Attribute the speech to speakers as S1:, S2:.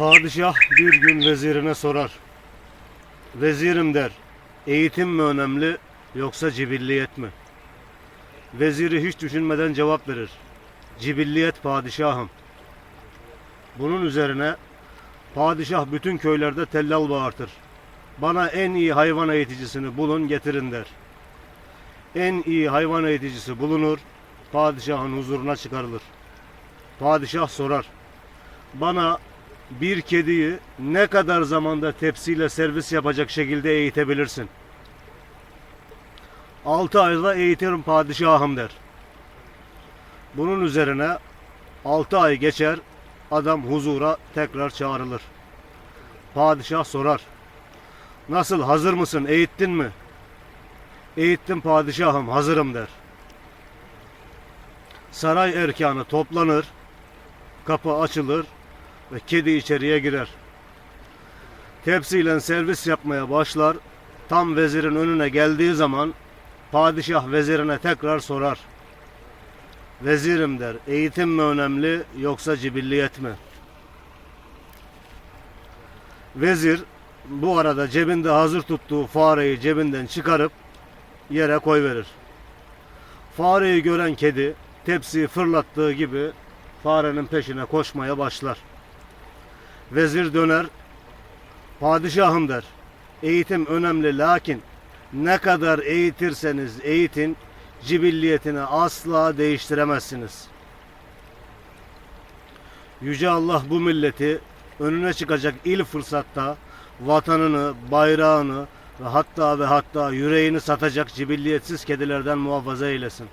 S1: Padişah bir gün vezirine sorar. Vezirim der, eğitim mi önemli yoksa cibilliyet mi? Veziri hiç düşünmeden cevap verir. Cibilliyet padişahım. Bunun üzerine padişah bütün köylerde tellal bağırtır. Bana en iyi hayvan eğiticisini bulun getirin der. En iyi hayvan eğiticisi bulunur, padişahın huzuruna çıkarılır. Padişah sorar. Bana bir kediyi ne kadar zamanda tepsiyle servis yapacak şekilde eğitebilirsin? Altı ayda eğitirim padişahım der. Bunun üzerine altı ay geçer, adam huzura tekrar çağrılır. Padişah sorar. Nasıl hazır mısın eğittin mi? Eğittim padişahım hazırım der. Saray erkanı toplanır, kapı açılır ve kedi içeriye girer. Tepsiyle servis yapmaya başlar. Tam vezirin önüne geldiği zaman padişah vezirine tekrar sorar. Vezirim der, eğitim mi önemli yoksa cibilliyet mi? Vezir bu arada cebinde hazır tuttuğu fareyi cebinden çıkarıp yere koyverir. Fareyi gören kedi tepsiyi fırlattığı gibi farenin peşine koşmaya başlar. Vezir döner, padişahım der. Eğitim önemli lakin ne kadar eğitirseniz eğitin cibilliyetini asla değiştiremezsiniz. Yüce Allah bu milleti önüne çıkacak il fırsatta vatanını, bayrağını ve hatta ve hatta yüreğini satacak cibilliyetsiz kedilerden muhafaza eylesin.